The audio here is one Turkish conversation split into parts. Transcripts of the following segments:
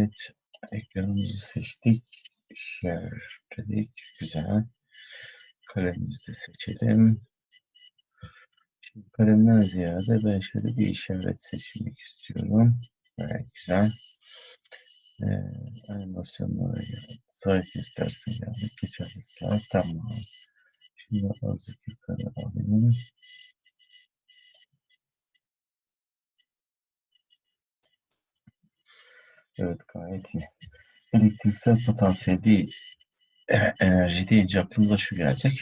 Evet, ekranımızı seçtik. Share dedik. Güzel. Kalemimizi de seçelim. Şimdi kalemden ziyade ben şöyle bir işaret seçmek istiyorum. Evet, güzel. Ee, animasyonlara geldi. Sayfa istersen yani geçerlikler. Tamam. Şimdi azıcık yukarı alayım. Evet gayet iyi. Elektriksel potansiyel değil, e, enerji deyince aklımıza şu gelecek.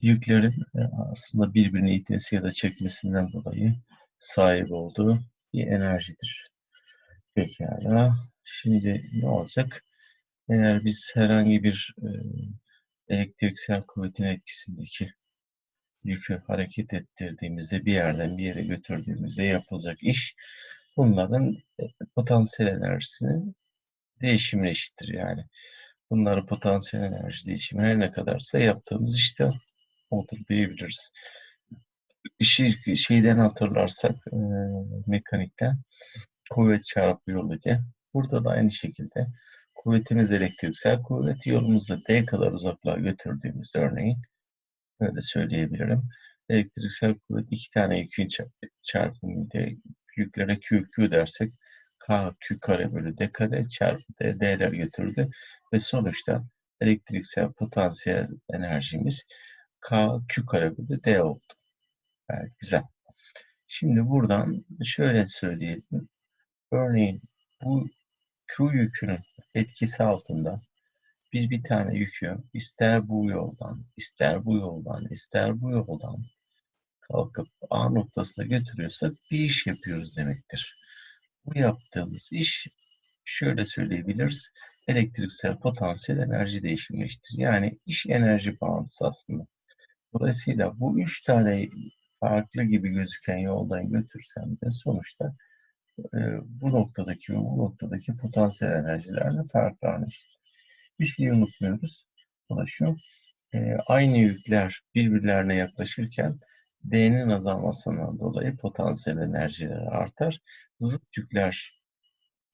Yüklerin e, aslında birbirini itmesi ya da çekmesinden dolayı sahip olduğu bir enerjidir. Pekala. Şimdi ne olacak? Eğer biz herhangi bir e, elektriksel kuvvetin etkisindeki yükü hareket ettirdiğimizde bir yerden bir yere götürdüğümüzde yapılacak iş bunların e, potansiyel enerjisinin değişimine eşittir yani. Bunların potansiyel enerji değişimi her ne kadarsa yaptığımız işte odur diyebiliriz. İşi şeyden hatırlarsak e, mekanikten kuvvet çarpı diye. Burada da aynı şekilde kuvvetimiz elektriksel kuvvet yolumuzda D kadar uzaklığa götürdüğümüz örneğin böyle söyleyebilirim. Elektriksel kuvvet iki tane yükün çarpımı yüklere Q, Q dersek K, kare bölü D kare çarpı D, D'ler götürdü. Ve sonuçta elektriksel potansiyel enerjimiz K, kare bölü D oldu. Evet, güzel. Şimdi buradan şöyle söyleyelim. Örneğin bu Q yükünün etkisi altında biz bir tane yükü ister bu yoldan, ister bu yoldan, ister bu yoldan kalkıp A noktasına götürüyorsak bir iş yapıyoruz demektir. Bu yaptığımız iş şöyle söyleyebiliriz. Elektriksel potansiyel enerji değişimleştir. Yani iş enerji bağıntısı aslında. Dolayısıyla bu üç tane farklı gibi gözüken yoldan götürsem de sonuçta e, bu noktadaki ve bu noktadaki potansiyel enerjilerle farklı eşit. Bir şeyi unutmuyoruz. O da şu. E, aynı yükler birbirlerine yaklaşırken D'nin azalmasından dolayı potansiyel enerjiler artar. Zıt yükler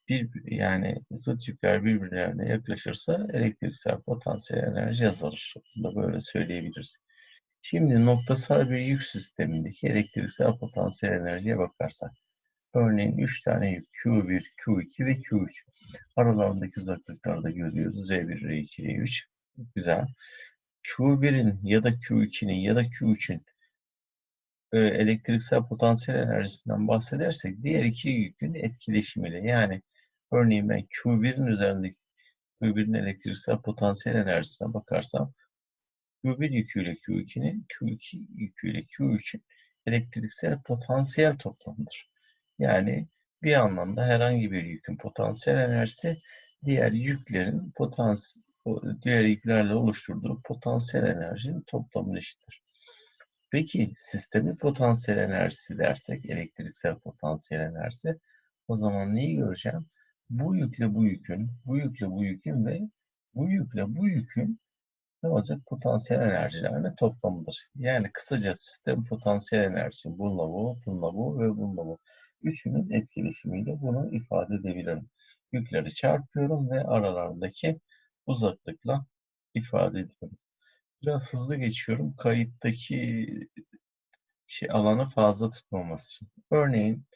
bir yani zıt yükler birbirlerine yaklaşırsa elektriksel potansiyel enerji azalır. Bunu da böyle söyleyebiliriz. Şimdi noktasal bir yük sistemindeki elektriksel potansiyel enerjiye bakarsak. Örneğin 3 tane yük Q1, Q2 ve Q3. Aralarındaki uzaklıklarda görüyoruz. Z1, R2, R3. Güzel. Q1'in ya da Q2'nin ya da Q3'ün e, elektriksel potansiyel enerjisinden bahsedersek diğer iki yükün etkileşimiyle yani örneğin ben Q1'in üzerindeki Q1'in elektriksel potansiyel enerjisine bakarsam Q1 yüküyle Q2'nin Q2 yüküyle Q3'ün elektriksel potansiyel toplamıdır. Yani bir anlamda herhangi bir yükün potansiyel enerjisi diğer yüklerin potansiyel diğer yüklerle oluşturduğu potansiyel enerjinin toplamına eşittir. Peki sistemin potansiyel enerjisi dersek, elektriksel potansiyel enerjisi, o zaman neyi göreceğim? Bu yükle bu yükün, bu yükle bu yükün ve bu yükle bu yükün ne olacak? Potansiyel enerjilerinin toplamıdır. Yani kısaca sistem potansiyel enerjisi bununla bu, bununla bu ve bununla bu. Üçünün etkileşimiyle bunu ifade edebilirim. Yükleri çarpıyorum ve aralarındaki uzaklıkla ifade ediyorum. Biraz hızlı geçiyorum. Kayıttaki şey, alanı fazla tutmaması için. Örneğin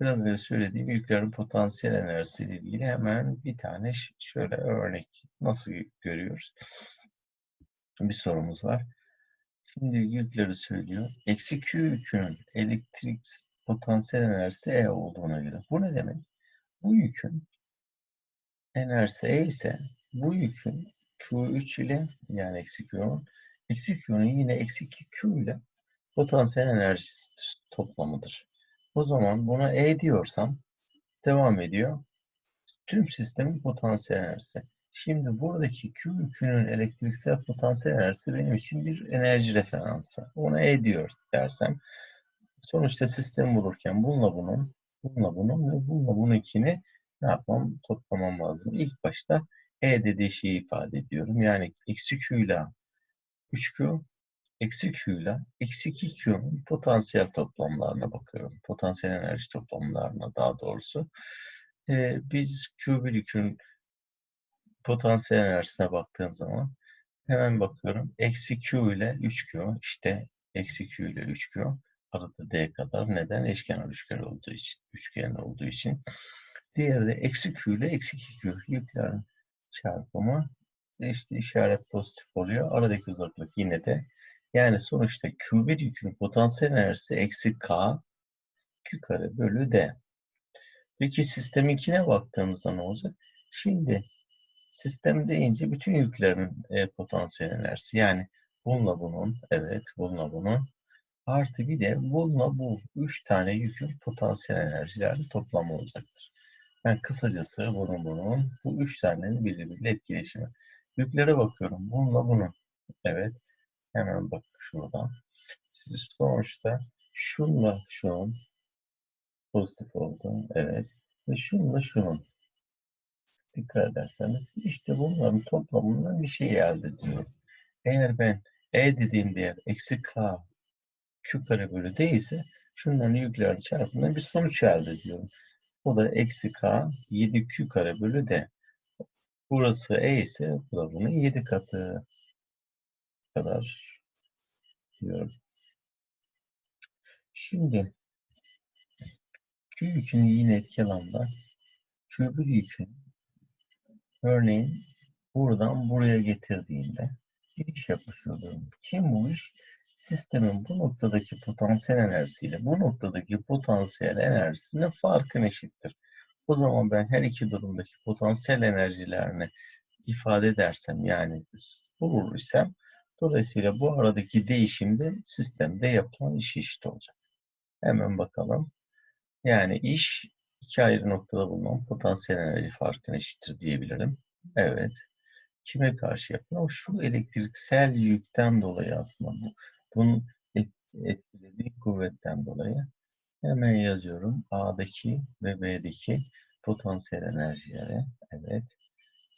biraz önce söylediğim yüklerin potansiyel enerjisiyle ilgili hemen bir tane şöyle örnek nasıl görüyoruz? Bir sorumuz var. Şimdi yükleri söylüyor. Eksi Q yükünün elektrik potansiyel enerjisi E olduğuna göre. Bu ne demek? Bu yükün enerjisi E ise bu yükün Q3 ile yani eksi Q'nun eksi Q'nun yine eksi 2 Q ile potansiyel enerjisidir, toplamıdır. O zaman buna E diyorsam devam ediyor. Tüm sistemin potansiyel enerjisi. Şimdi buradaki Q yükünün elektriksel potansiyel enerjisi benim için bir enerji referansı. Ona E diyoruz dersem sonuçta sistem bulurken bununla bunun, bununla bunun ve bununla bunun ikini ne yapmam? Toplamam lazım. İlk başta E dediği şeyi ifade ediyorum. Yani eksi Q ile 3Q, eksi Q ile eksi 2Q'nun potansiyel toplamlarına bakıyorum. Potansiyel enerji toplamlarına daha doğrusu. e, biz Q1 yükün potansiyel enerjisine baktığım zaman hemen bakıyorum. Eksi Q ile 3Q işte eksi Q ile 3Q arada D kadar. Neden? Eşkenar üçgen olduğu için. Üçgen olduğu için. Diğeri de eksi Q ile eksi 2Q yüklerin çarpımı işte işaret pozitif oluyor. Aradaki uzaklık yine de yani sonuçta Q1 yükün potansiyel enerjisi eksi K Q kare bölü D. Peki sisteminkine baktığımızda ne olacak? Şimdi sistem deyince bütün yüklerin e, potansiyel enerjisi yani bununla bunun, evet bununla bunun artı bir de bununla bu üç tane yükün potansiyel enerjilerinin toplamı olacaktır. Yani kısacası bunun bunun bu üç tanenin birbiriyle etkileşimi. Yüklere bakıyorum. Bununla bunun. Evet. Hemen bak şuradan. Siz sonuçta şunla şunun pozitif oldu. Evet. Ve şunla şunun. Dikkat ederseniz işte bunların toplamından bir şey elde ediyorum. Eğer ben E dediğim değer eksi K kare bölü D ise şunların yüklerin çarpımından bir sonuç elde ediyorum. O da eksi K 7Q kare bölü D. Burası E ise bu da bunun 7 katı kadar diyorum. Şimdi Q yükünü yine etki alanda Q1 yükün örneğin buradan buraya getirdiğinde bir iş yapmış oluyorum. Kim bu iş? Sistemin bu noktadaki potansiyel enerjisiyle bu noktadaki potansiyel enerjisinin farkı eşittir. O zaman ben her iki durumdaki potansiyel enerjilerini ifade edersem yani bulur isem dolayısıyla bu aradaki değişimde sistemde yapılan iş eşit olacak. Hemen bakalım. Yani iş iki ayrı noktada bulunan potansiyel enerji farkına eşittir diyebilirim. Evet. Kime karşı yapılan? Şu elektriksel yükten dolayı aslında bu. Bunun etkilediği kuvvetten dolayı hemen yazıyorum. A'daki ve B'deki potansiyel enerjileri. Evet.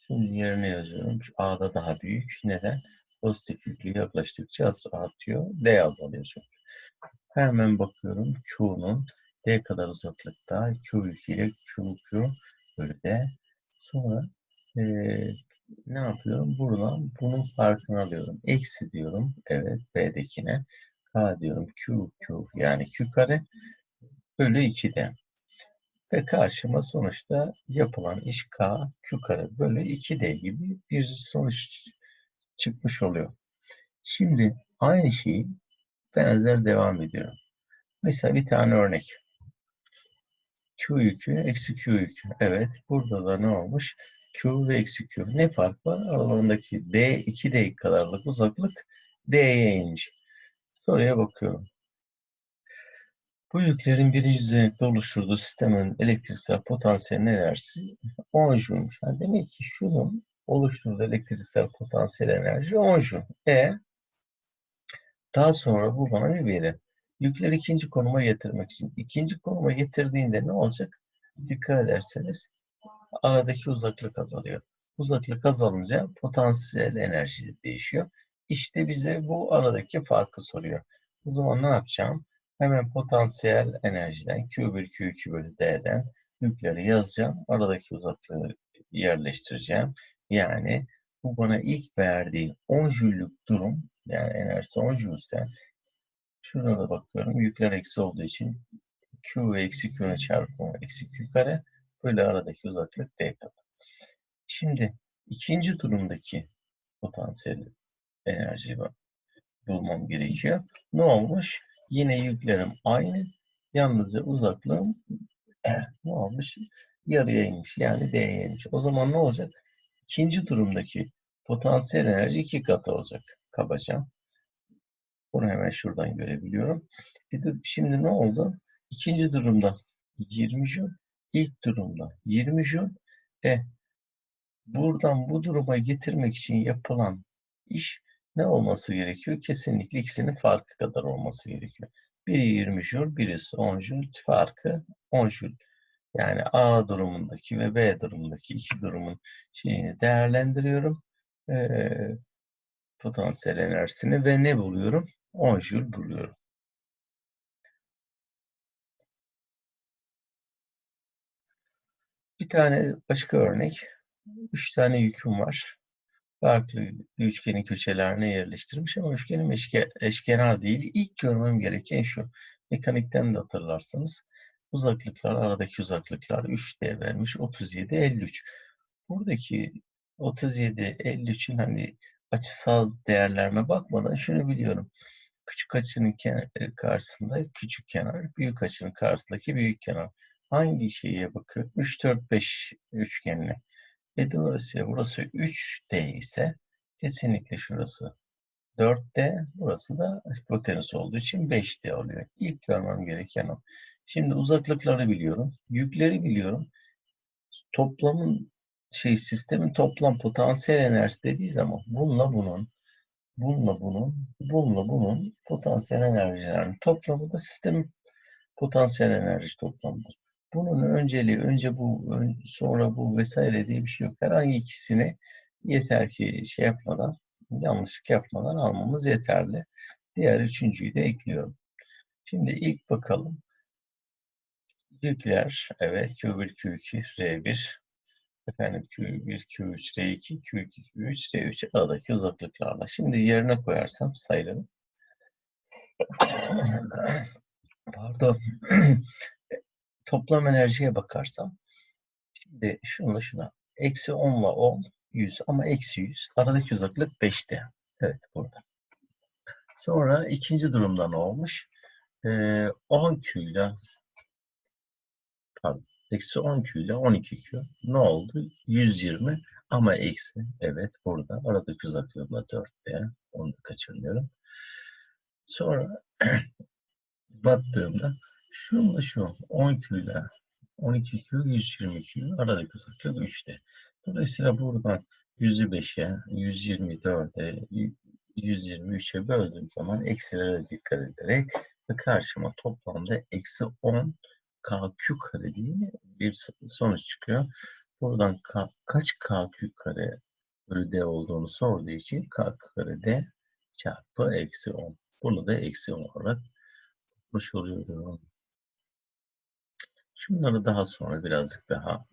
Şimdi yerine yazıyorum. Şu A'da daha büyük. Neden? Pozitif yüklü yaklaştıkça artıyor. D azalıyor çünkü. Hemen bakıyorum. Q'nun D kadar uzaklıkta Q yüküyle Q, Q bölü D. Sonra ee, ne yapıyorum? Buradan bunun farkını alıyorum. Eksi diyorum. Evet. B'dekine. K diyorum. Q, Q yani Q kare bölü 2'de. Ve karşıma sonuçta yapılan iş K, Q kare bölü 2D gibi bir sonuç çıkmış oluyor. Şimdi aynı şeyi benzer devam ediyorum. Mesela bir tane örnek. Q yükü eksi Q yükü. Evet. Burada da ne olmuş? Q ve eksi Q. Ne fark var? Aralarındaki D 2D kadarlık uzaklık D'ye inmiş. Soruya bakıyorum. Bu yüklerin birinci düzenekte oluşturduğu sistemin elektriksel potansiyel enerjisi 10 Joule'muş. Yani demek ki şunun oluşturduğu elektriksel potansiyel enerji 10 Joule. E daha sonra bu bana bir veri. Yükleri ikinci konuma getirmek için. ikinci konuma getirdiğinde ne olacak? Dikkat ederseniz aradaki uzaklık azalıyor. Uzaklık azalınca potansiyel enerji değişiyor. İşte bize bu aradaki farkı soruyor. O zaman ne yapacağım? Hemen potansiyel enerjiden Q1, Q2 bölü D'den yükleri yazacağım. Aradaki uzaklığı yerleştireceğim. Yani bu bana ilk verdiği 10 jüllük durum yani enerjisi 10 jülse şurada da bakıyorum yükler eksi olduğu için Q ve eksi Q'nun çarpımı eksi Q kare böyle aradaki uzaklık D kadar. Şimdi ikinci durumdaki potansiyel enerjiyi bulmam gerekiyor. Ne olmuş? Yine yüklerim aynı. Yalnızca uzaklığım ne olmuş? Yarıya inmiş. Yani D'ye inmiş. O zaman ne olacak? İkinci durumdaki potansiyel enerji iki katı olacak. Kabaca. Bunu hemen şuradan görebiliyorum. Şimdi ne oldu? İkinci durumda 20 Joule. İlk durumda 20 Joule. E, buradan bu duruma getirmek için yapılan iş ne olması gerekiyor? Kesinlikle ikisinin farkı kadar olması gerekiyor. Biri 20 Joule, birisi 10 Joule. Farkı 10 Joule. Yani A durumundaki ve B durumundaki iki durumun şeyini değerlendiriyorum. Ee, potansiyel enerjisini ve ne buluyorum? 10 Joule buluyorum. Bir tane başka örnek. Üç tane yüküm var. Farklı bir üçgenin köşelerine yerleştirmiş ama üçgenim eşke, eşkenar değil. İlk görmem gereken şu. Mekanikten de hatırlarsınız. Uzaklıklar, aradaki uzaklıklar 3D vermiş. 37, 53. Buradaki 37, 53'ün hani açısal değerlerime bakmadan şunu biliyorum. Küçük açının karşısında küçük kenar, büyük açının karşısındaki büyük kenar. Hangi şeye bakıyor? 3, 4, 5 üçgenle. E dolayısıyla burası 3D ise kesinlikle şurası 4D, burası da hipotenüs olduğu için 5D oluyor. İlk görmem gereken o. Şimdi uzaklıkları biliyorum, yükleri biliyorum. Toplamın şey sistemin toplam potansiyel enerjisi dediği zaman bununla bunun, bununla bunun, bununla bunun potansiyel enerjilerinin toplamı da sistemin potansiyel enerji toplamıdır. Bunun önceliği, önce bu, sonra bu vesaire diye bir şey yok. Herhangi ikisini yeter ki şey yapmadan, yanlışlık yapmadan almamız yeterli. Diğer üçüncüyü de ekliyorum. Şimdi ilk bakalım. Yükler, evet Q1, Q2, R1, efendim Q1, Q3, R2, Q2, Q3, R3 aradaki uzaklıklarla. Şimdi yerine koyarsam sayıları. Pardon. Toplam enerjiye bakarsam. Şimdi şunla şuna. Eksi 10 ile 10, 100 ama eksi 100. Aradaki uzaklık 5'te. Evet burada. Sonra ikinci durumda ne olmuş? Ee, 10 Q ile pardon Eksi 10 Q ile 12 Q. Ne oldu? 120 ama eksi. Evet burada. Aradaki uzaklığı da 4D. Onu da kaçırmıyorum. Sonra battığımda şunla şu 10 Q ile 12 Q 120 Q aradaki uzaklık 3D. Dolayısıyla buradan 100'ü 5'e, 124'e, 123'e böldüğüm zaman eksilere dikkat ederek ve karşıma toplamda eksi 10 KQ kare diye bir sonuç çıkıyor. Buradan K, kaç KQ kare bölü D olduğunu sorduğu için KQ kare D çarpı eksi 10. Bunu da eksi 10 olarak bulmuş oluyorum. Şunları daha sonra birazcık daha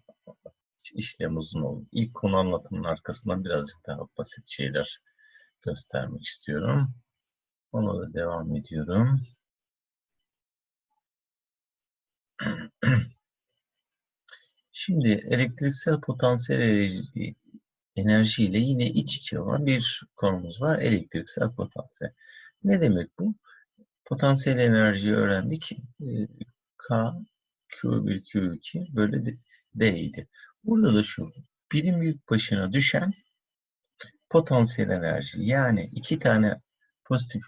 işlem uzun oldu. İlk konu anlatımının arkasından birazcık daha basit şeyler göstermek istiyorum. Ona da devam ediyorum. Şimdi elektriksel potansiyel enerji ile yine iç içe olan bir konumuz var. Elektriksel potansiyel. Ne demek bu? Potansiyel enerjiyi öğrendik. Ee, K, Q1, Q2 böyle D idi. Burada da şu birim yük başına düşen potansiyel enerji. Yani iki tane pozitif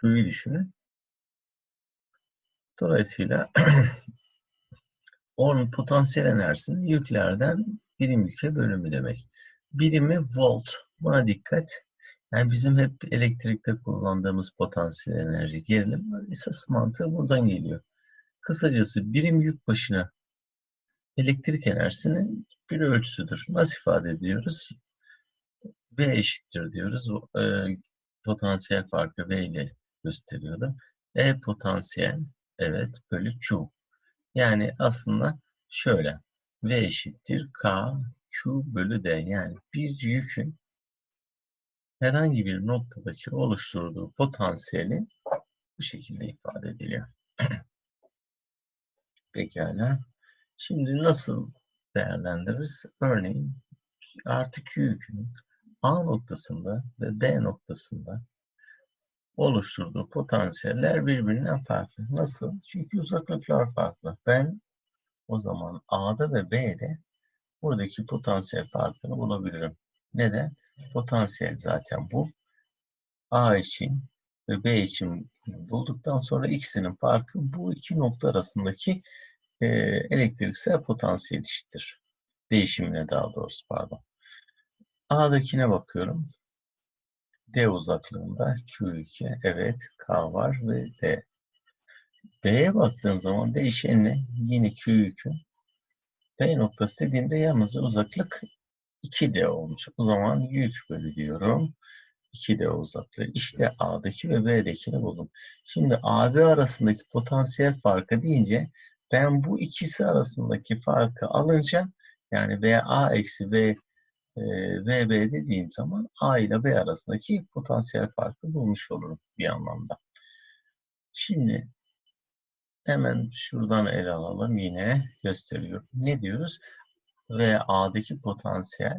Q'yu düşünün. Dolayısıyla onun potansiyel enerjisinin yüklerden birim yüke bölümü demek. Birimi volt. Buna dikkat. Yani bizim hep elektrikte kullandığımız potansiyel enerji gerilim esas mantığı buradan geliyor. Kısacası birim yük başına elektrik enerjisinin bir ölçüsüdür. Nasıl ifade ediyoruz? V eşittir diyoruz. E, potansiyel farkı V ile gösteriyordu. E potansiyel evet bölü Q. Yani aslında şöyle. V eşittir K Q bölü D. Yani bir yükün herhangi bir noktadaki oluşturduğu potansiyeli bu şekilde ifade ediliyor. Pekala. Şimdi nasıl değerlendiririz? Örneğin artı Q yükünün A noktasında ve B noktasında oluşturduğu potansiyeller birbirinden farklı. Nasıl? Çünkü uzaklıklar farklı. Ben o zaman A'da ve B'de buradaki potansiyel farkını bulabilirim. Neden? Potansiyel zaten bu. A için ve B için bulduktan sonra ikisinin farkı bu iki nokta arasındaki e, elektriksel potansiyel eşittir. Değişimine daha doğrusu pardon. A'dakine bakıyorum. D uzaklığında Q2, evet K var ve D. B'ye baktığım zaman değişenle yine Q2. B noktası dediğimde yalnız uzaklık 2D olmuş. O zaman yük bölü diyorum. 2D uzaklığı. İşte A'daki ve B'dekini buldum. Şimdi A ve arasındaki potansiyel farkı deyince ben bu ikisi arasındaki farkı alınca Yani VA eksi V e, VB dediğim zaman A ile B arasındaki potansiyel farkı bulmuş olurum bir anlamda. Şimdi hemen şuradan ele alalım yine gösteriyorum. Ne diyoruz? VA'daki potansiyel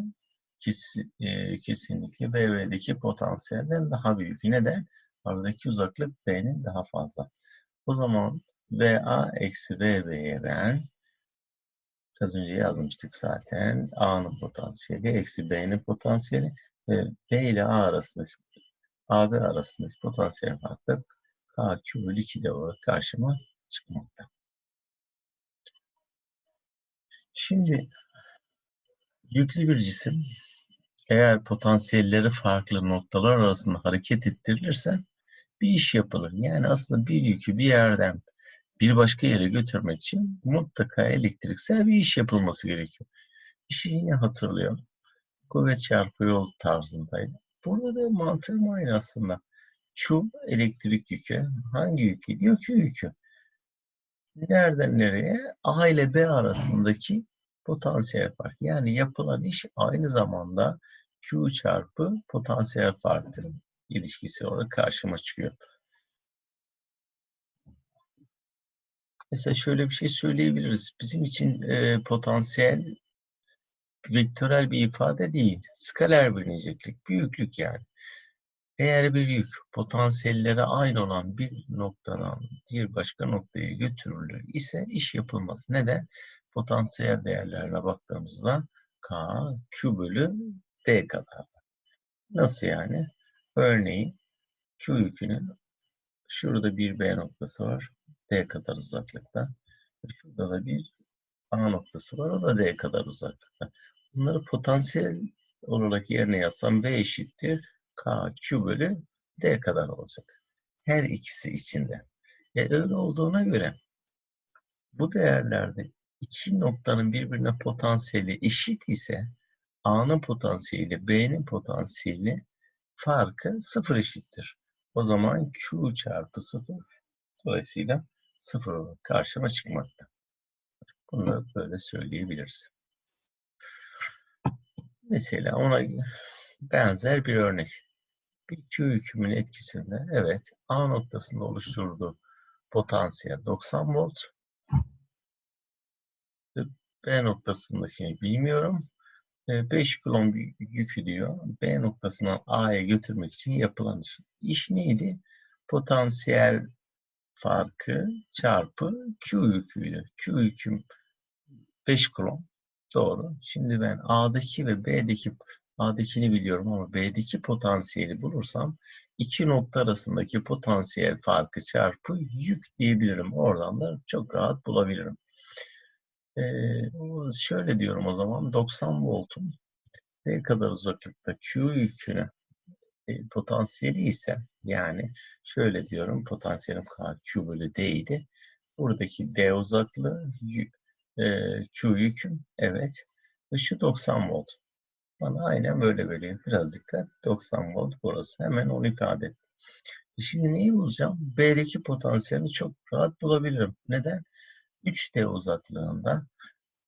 kesin, e, kesinlikle BB'deki potansiyelden daha büyük. Neden? Aradaki uzaklık B'nin daha fazla. O zaman VA eksi VB'ye ben az önce yazmıştık zaten. A'nın potansiyeli eksi B'nin potansiyeli ve B ile A arasındaki AB arasındaki potansiyel farkı KQ bölü 2'de olarak karşıma çıkmakta. Şimdi yüklü bir cisim eğer potansiyelleri farklı noktalar arasında hareket ettirilirse bir iş yapılır. Yani aslında bir yükü bir yerden bir başka yere götürmek için mutlaka elektriksel bir iş yapılması gerekiyor. İşi yine hatırlıyorum. Kuvvet çarpı yol tarzındaydı. Burada da mantığım aynı aslında. Şu elektrik yükü hangi yük gidiyor? Q yükü. Nereden nereye? A ile B arasındaki potansiyel fark. Yani yapılan iş aynı zamanda Q çarpı potansiyel farkı ilişkisi olarak karşıma çıkıyor. Mesela şöyle bir şey söyleyebiliriz. Bizim için e, potansiyel vektörel bir ifade değil. Skaler bilineceklik, büyüklük yani. Eğer bir yük potansiyelleri aynı olan bir noktadan bir başka noktaya götürülür ise iş yapılmaz. Neden? Potansiyel değerlerine baktığımızda K, Q bölü D kadar. Nasıl yani? Örneğin Q yükünün şurada bir B noktası var. D kadar uzaklıkta. Şurada da bir A noktası var. O da D kadar uzaklıkta. Bunları potansiyel olarak yerine yazsam B eşittir. K, Q bölü D kadar olacak. Her ikisi içinde. E öyle olduğuna göre bu değerlerde iki noktanın birbirine potansiyeli eşit ise A'nın potansiyeli B'nin potansiyeli farkı sıfır eşittir. O zaman Q çarpı sıfır dolayısıyla sıfır olarak karşıma çıkmakta. Bunu böyle söyleyebiliriz. Mesela ona benzer bir örnek. Bir Q hükmünün etkisinde evet A noktasında oluşturduğu potansiyel 90 volt. B noktasındakini bilmiyorum. 5 kulon yükü diyor. B noktasından A'ya götürmek için yapılan iş. İş neydi? Potansiyel farkı çarpı Q yüküydü. Q yüküm 5 kulon. Doğru. Şimdi ben A'daki ve B'deki A'dakini biliyorum ama B'deki potansiyeli bulursam iki nokta arasındaki potansiyel farkı çarpı yük diyebilirim. Oradan da çok rahat bulabilirim. Ee, şöyle diyorum o zaman 90 voltun ne kadar uzaklıkta Q yükünü e, potansiyeli ise yani şöyle diyorum potansiyelim K Q bölü D idi. Buradaki D uzaklığı e, Q yüküm evet ve şu 90 volt. Bana aynen böyle veriyor. Biraz dikkat. 90 volt burası. Hemen onu ifade et. E, şimdi neyi bulacağım? B'deki potansiyeli çok rahat bulabilirim. Neden? 3D uzaklığında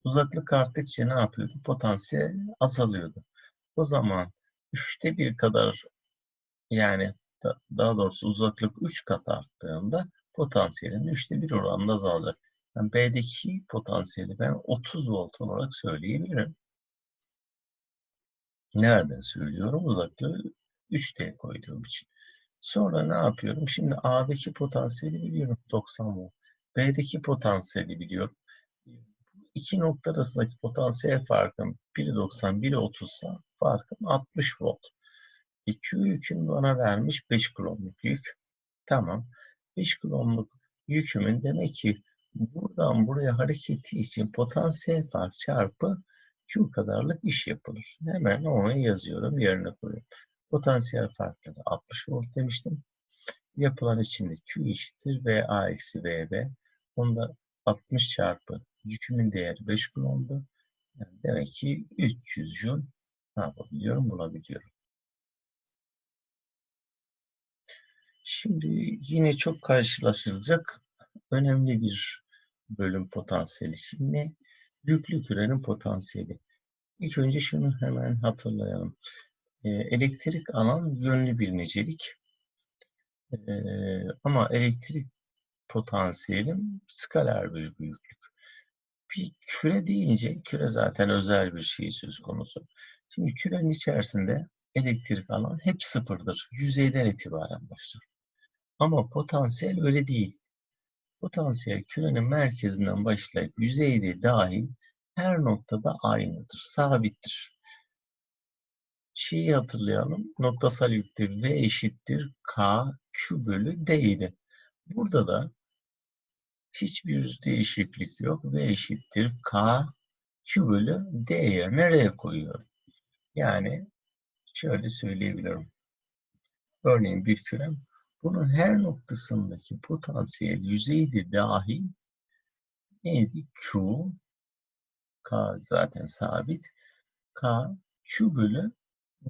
uzaklık arttıkça ne yapıyordu? Potansiyel azalıyordu. O zaman 3'te bir kadar yani daha doğrusu uzaklık 3 kat arttığında potansiyelin 3'te 1 oranında azalacak. Yani B'deki potansiyeli ben 30 volt olarak söyleyebilirim. Nereden söylüyorum? Uzaklığı 3D koyduğum için. Sonra ne yapıyorum? Şimdi A'daki potansiyeli biliyorum 90 volt. B'deki potansiyeli biliyorum. İki nokta arasındaki potansiyel farkım biri 90, biri 30 ise farkım 60 volt. E, Q yükün bana vermiş 5 kulomluk yük. Tamam. 5 kulomluk yükümün demek ki buradan buraya hareketi için potansiyel fark çarpı Q kadarlık iş yapılır. Hemen onu yazıyorum, yerine koyuyorum. Potansiyel farkları 60 volt demiştim. Yapılan içinde Q eşittir VA eksi VB. Onda 60 çarpı yükümün değeri 5 kulondu. Yani demek ki 300 joule ne yapabiliyorum? Bulabiliyorum. Şimdi yine çok karşılaşılacak önemli bir bölüm potansiyeli. Şimdi Yüklü kürenin potansiyeli. İlk önce şunu hemen hatırlayalım. E, elektrik alan yönlü bir nicelik. E, ama elektrik potansiyelim skaler bir büyüklük. Bir küre deyince küre zaten özel bir şey söz konusu. Şimdi kürenin içerisinde elektrik alan hep sıfırdır. Yüzeyden itibaren başlar. Ama potansiyel öyle değil. Potansiyel kürenin merkezinden başlayıp yüzeyde dahil her noktada aynıdır, sabittir. Şeyi hatırlayalım, noktasal yükte V eşittir K Q bölü D idi. Burada da hiçbir değişiklik yok. V eşittir K Q bölü D yerine R koyuyorum. Yani şöyle söyleyebilirim. Örneğin bir kürem bunun her noktasındaki potansiyel yüzeyde dahil neydi? Q K zaten sabit. K Q bölü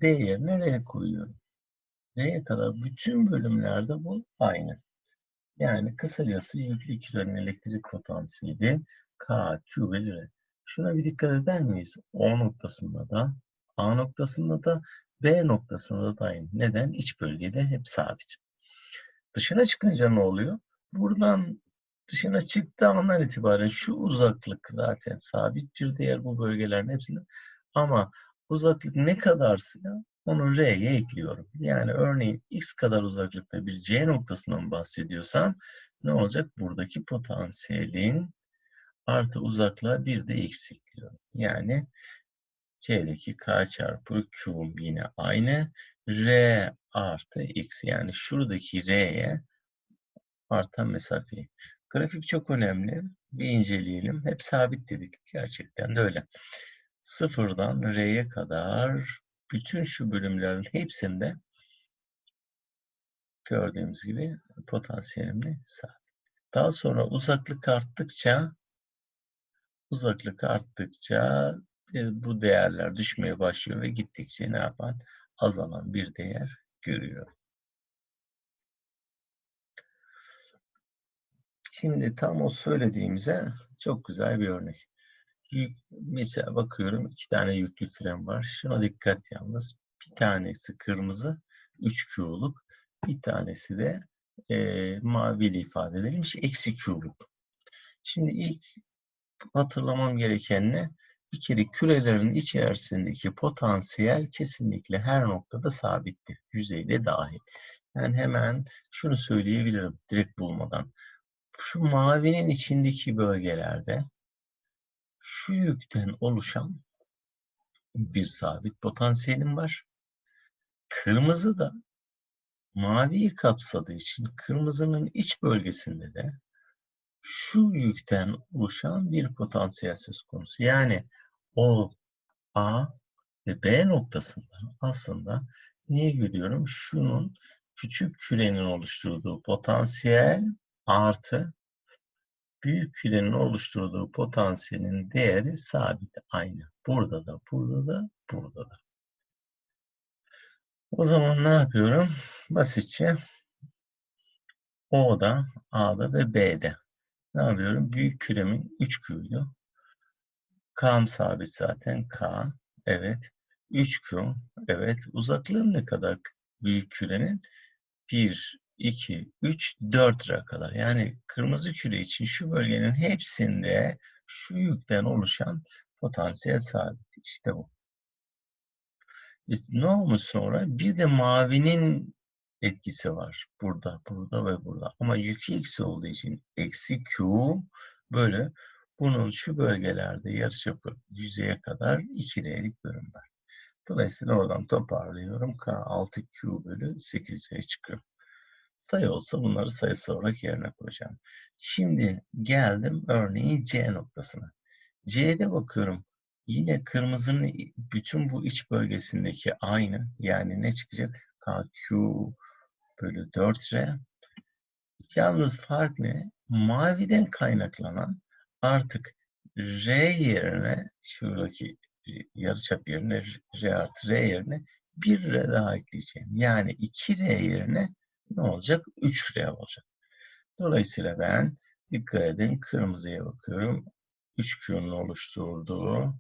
D yerine R koyuyorum. R'ye kadar bütün bölümlerde bu aynı. Yani kısacası yüklü kürenin elektrik potansiyeli K, Q bölü R. Şuna bir dikkat eder miyiz? O noktasında da, A noktasında da, B noktasında da aynı. Neden? İç bölgede hep sabit. Dışına çıkınca ne oluyor? Buradan dışına çıktığı andan itibaren şu uzaklık zaten sabit bir değer bu bölgelerin hepsinde. Ama uzaklık ne kadarsa onu R'ye ekliyorum. Yani örneğin X kadar uzaklıkta bir C noktasından bahsediyorsam ne olacak? Buradaki potansiyelin artı uzaklığa bir de X ekliyorum. Yani C'deki K çarpı Q yine aynı. R artı X yani şuradaki R'ye artan mesafeyi. Grafik çok önemli. Bir inceleyelim. Hep sabit dedik. Gerçekten de öyle. Sıfırdan R'ye kadar bütün şu bölümlerin hepsinde gördüğümüz gibi potansiyelimle sabit. Daha sonra uzaklık arttıkça uzaklık arttıkça e, bu değerler düşmeye başlıyor ve gittikçe ne yapan? Azalan bir değer görüyor. Şimdi tam o söylediğimize çok güzel bir örnek. Yük, mesela bakıyorum iki tane yüklü krem var. Şuna dikkat yalnız. Bir tanesi kırmızı 3 Q'luk. Bir tanesi de e, maviyle ifade edilmiş eksi Q'luk. Şimdi ilk hatırlamam gereken ne? Bir kere kürelerin içerisindeki potansiyel kesinlikle her noktada sabittir. Yüzeyde dahil. Yani hemen şunu söyleyebilirim direkt bulmadan. Şu mavinin içindeki bölgelerde şu yükten oluşan bir sabit potansiyelim var. Kırmızı da maviyi kapsadığı için kırmızının iç bölgesinde de şu yükten oluşan bir potansiyel söz konusu. Yani o A ve B noktasında aslında niye görüyorum? Şunun küçük kürenin oluşturduğu potansiyel artı büyük kürenin oluşturduğu potansiyelin değeri sabit aynı. Burada da, burada da, burada da. O zaman ne yapıyorum? Basitçe O'da, A'da ve B'de. Ne yapıyorum? Büyük küremin 3 Q'ydu. K'm sabit zaten. K. Evet. 3Q. Evet. Uzaklığım ne kadar büyük kürenin? 1, 2, 3, 4 lira kadar. Yani kırmızı küre için şu bölgenin hepsinde şu yükten oluşan potansiyel sabit. İşte bu. Ne olmuş sonra? Bir de mavinin etkisi var. Burada, burada ve burada. Ama yükü eksi olduğu için eksi Q böyle bunun şu bölgelerde yarıçapı yüzeye kadar 2 R'lik bölüm var. Dolayısıyla oradan toparlıyorum. K 6Q bölü 8C çıkıyor. Sayı olsa bunları sayısı olarak yerine koyacağım. Şimdi geldim örneğin C noktasına. C'de bakıyorum. Yine kırmızının bütün bu iç bölgesindeki aynı. Yani ne çıkacak? KQ bölü 4R. Yalnız fark ne? Maviden kaynaklanan artık R yerine şuradaki yarıçap yerine R artı R yerine bir R daha ekleyeceğim. Yani 2R yerine ne olacak? 3R olacak. Dolayısıyla ben dikkat edin kırmızıya bakıyorum. 3Q'nun oluşturduğu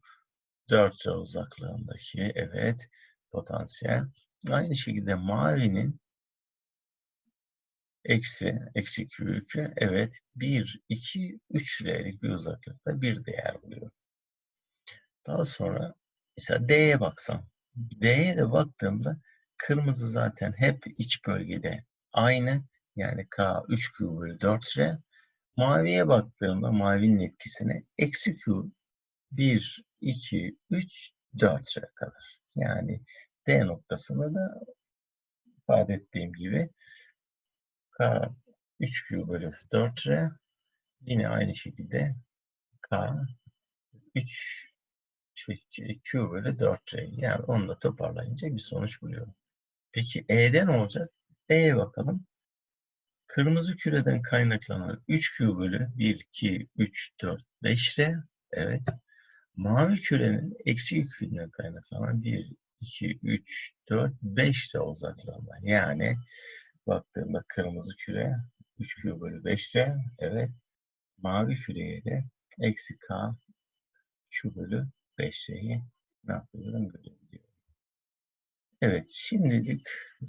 4R uzaklığındaki evet potansiyel. Aynı şekilde mavinin eksi, eksi Q yükü evet 1, 2, 3 R'lik bir uzaklıkta bir değer buluyor. Daha sonra mesela D'ye baksam. D'ye de baktığımda kırmızı zaten hep iç bölgede aynı. Yani K 3Q bölü 4R. Maviye baktığımda mavinin etkisine eksi Q 1, 2, 3, 4R kadar. Yani D noktasını da ifade ettiğim gibi K 3Q bölü 4R yine aynı şekilde K 3 şey, Q bölü 4R. Yani onu da toparlayınca bir sonuç buluyorum. Peki E'de ne olacak? E'ye bakalım. Kırmızı küreden kaynaklanan 3Q bölü 1, 2, 3, 4, 5R. Evet. Mavi kürenin eksi yükünden kaynaklanan 1, 2, 3, 4, 5 R uzaklığında. Yani baktığımda kırmızı küre 3Q bölü 5R. Evet. Mavi küreye de eksi K Q bölü 5R'yi ne yapıyorum? Görebiliyorum. Evet. Şimdilik